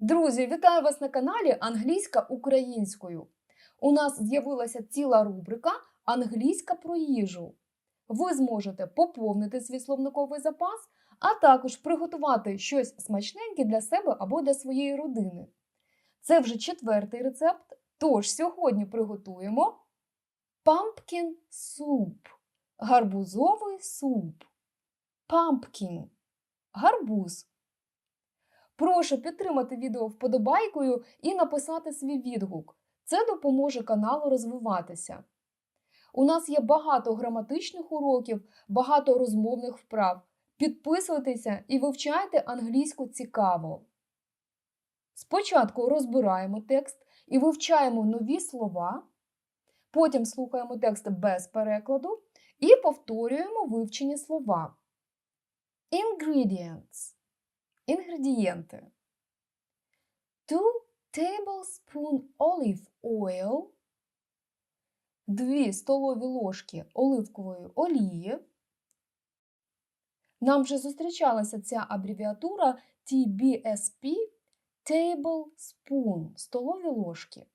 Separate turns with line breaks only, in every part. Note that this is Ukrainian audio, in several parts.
Друзі, вітаю вас на каналі Англійська українською. У нас з'явилася ціла рубрика Англійська про їжу. Ви зможете поповнити свій словниковий запас, а також приготувати щось смачненьке для себе або для своєї родини. Це вже четвертий рецепт. Тож сьогодні приготуємо pumpkin soup – гарбузовий суп. Pumpkin – гарбуз. Прошу підтримати відео вподобайкою і написати свій відгук. Це допоможе каналу розвиватися. У нас є багато граматичних уроків, багато розмовних вправ. Підписуйтеся і вивчайте англійську цікаво. Спочатку розбираємо текст і вивчаємо нові слова, потім слухаємо текст без перекладу і повторюємо вивчені слова. Ingredients Інгредієнти. 2 tablespoon olive oil, 2 столові ложки оливкової олії. Нам вже зустрічалася ця абревіатура TBSP tablespoon столові ложки.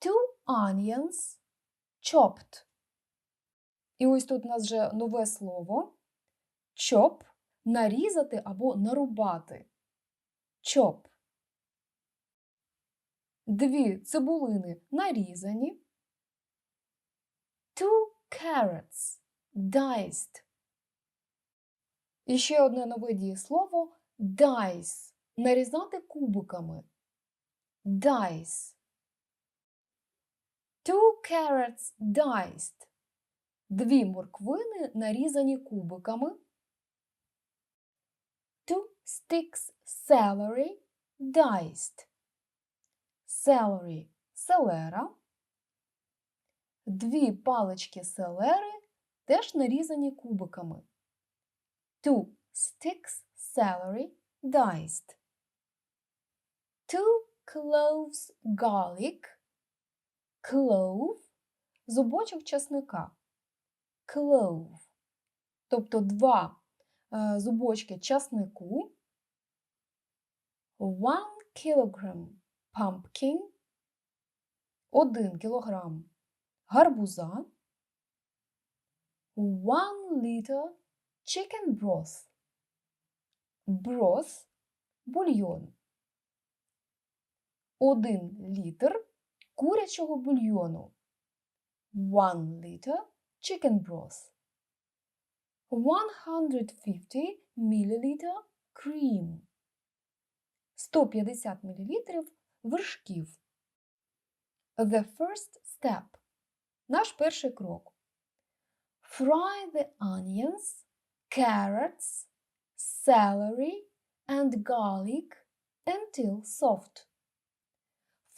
2 onions chopped. І ось тут у нас вже нове слово chop нарізати або нарубати. Chop. Дві цибулини нарізані. Two carrots diced. І ще одне нове дієслово dice. Нарізати кубиками. Dice. Two carrots diced. Дві морквини нарізані кубиками. Sticks celery diced. Celery – селера. Дві палички селери теж нарізані кубиками. Two sticks celery diced. Two cloves garlic. Clove – зубочок часника. Clove. Тобто два е, зубочки часнику. One kilogram pumpkin. Один кілограм гарбуза. One liter chicken broth. Broth – бульйон. Один літр курячого бульйону. One liter chicken broth. 150 мл cream. 150 мл вершків. The first step. Наш перший крок. Fry the onions, carrots, celery and garlic until soft.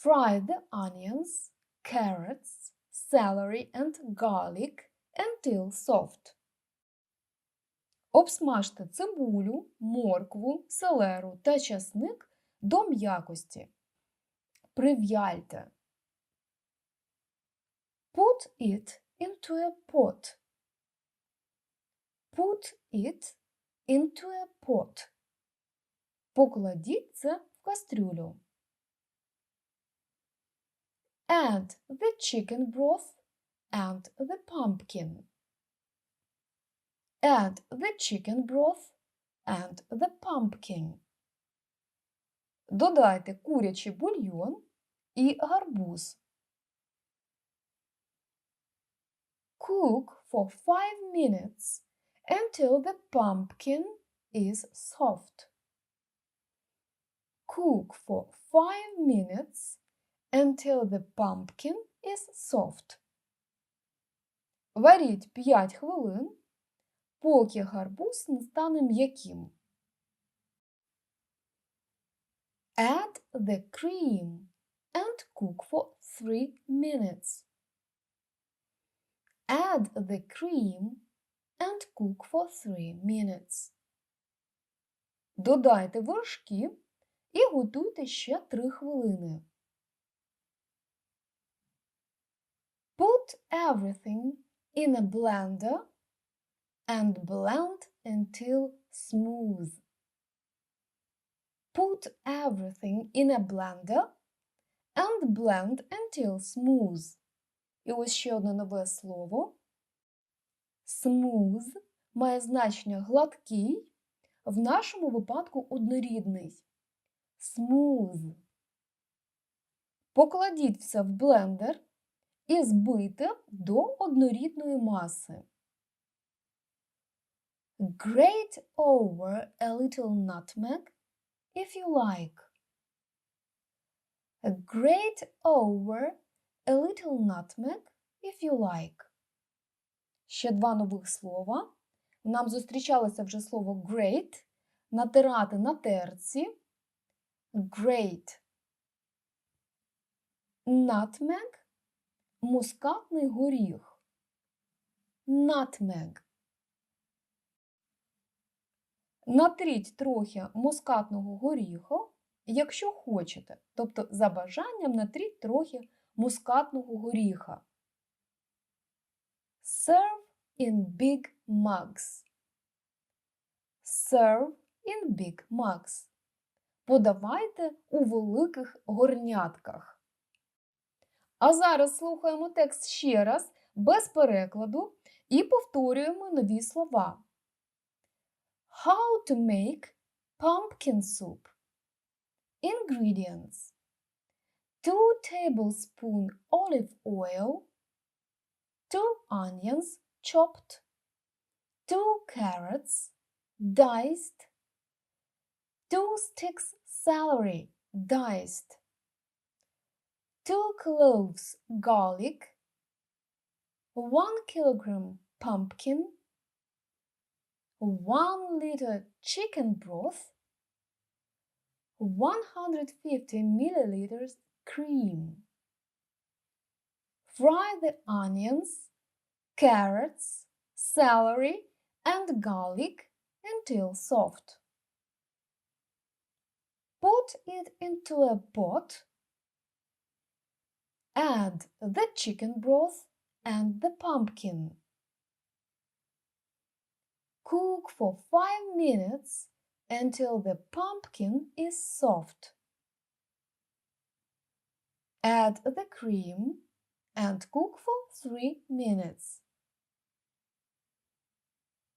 Fry the onions, carrots, celery and garlic until soft. Обсмажте цибулю, моркву, селеру та часник до м'якості. Прив'яльте. Put it into a pot. Put it into a pot. Покладіть це в кастрюлю. Add the chicken broth and the pumpkin. Add the chicken broth and the pumpkin. Додайте курячий бульйон і гарбуз. Cook for 5 minutes until the pumpkin is soft. Cook for 5 minutes until the pumpkin is soft. Варіть 5 хвилин, поки гарбуз не стане м'яким. Add the cream and cook for 3 minutes. Add the cream and cook for 3 minutes. Додайте вершки і готуйте ще 3 хвилини. Put everything in a blender and blend until smooth. Put everything in a blender and blend until smooth. І ось ще одне нове слово. Smooth має значення гладкий, в нашому випадку однорідний. Smooth. Покладіть все в блендер і збийте до однорідної маси. Grate over a little nutmeg if you like. Grate over a little nutmeg if you like. Ще два нових слова. Нам зустрічалося вже слово grate, натирати на терці. Grate. Nutmeg – мускатний горіх. Nutmeg. Натріть трохи мускатного горіху, якщо хочете. Тобто, за бажанням натріть трохи мускатного горіха. Serve in big mugs. Serve in big mugs. Подавайте у великих горнятках. А зараз слухаємо текст ще раз, без перекладу, і повторюємо нові слова. How to make pumpkin soup. Ingredients. 2 tablespoon olive oil, 2 onions chopped, 2 carrots diced, 2 sticks celery diced, 2 cloves garlic, 1 kilogram pumpkin, 1 liter chicken broth, 150 milliliters cream. Fry the onions, carrots, celery, and garlic until soft. Put it into a pot. Add the chicken broth and the pumpkin. Cook for 5 minutes until the pumpkin is soft. Add the cream and cook for 3 minutes.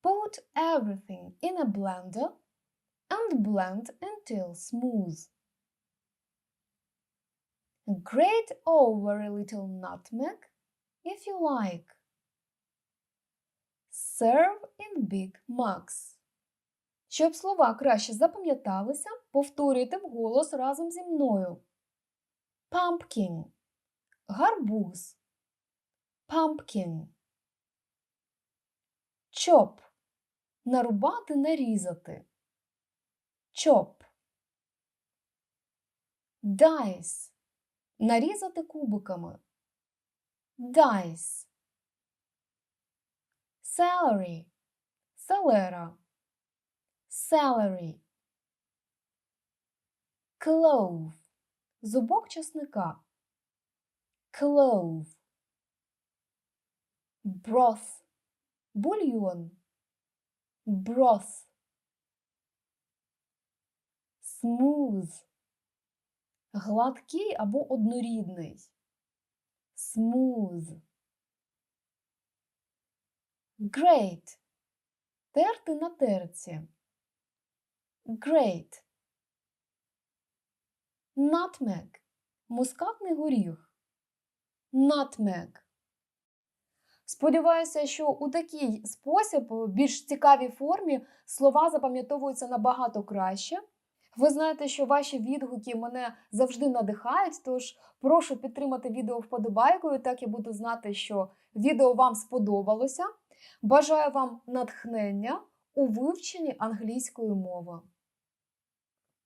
Put everything in a blender and blend until smooth. Grate over a little nutmeg if you like. Serve in big mugs. Щоб слова краще запам'яталися, повторюйте вголос разом зі мною. Pumpkin – гарбуз. Pumpkin. Chop – нарубати, нарізати. Chop. Dice – нарізати кубиками. Dice. Celery – селера. Celery. Clove – зубок чесника. Clove. Broth – бульйон. Broth. Smooth – гладкий або однорідний. Smooth. Great – терти на терці. Great. Nutmeg – мускатний горіх. Nutmeg. Сподіваюся, що у такий спосіб, більш цікавій формі, слова запам'ятовуються набагато краще. Ви знаєте, що ваші відгуки мене завжди надихають, тож прошу підтримати відео вподобайкою, так я буду знати, що відео вам сподобалося. Бажаю вам натхнення у вивченні англійської мови.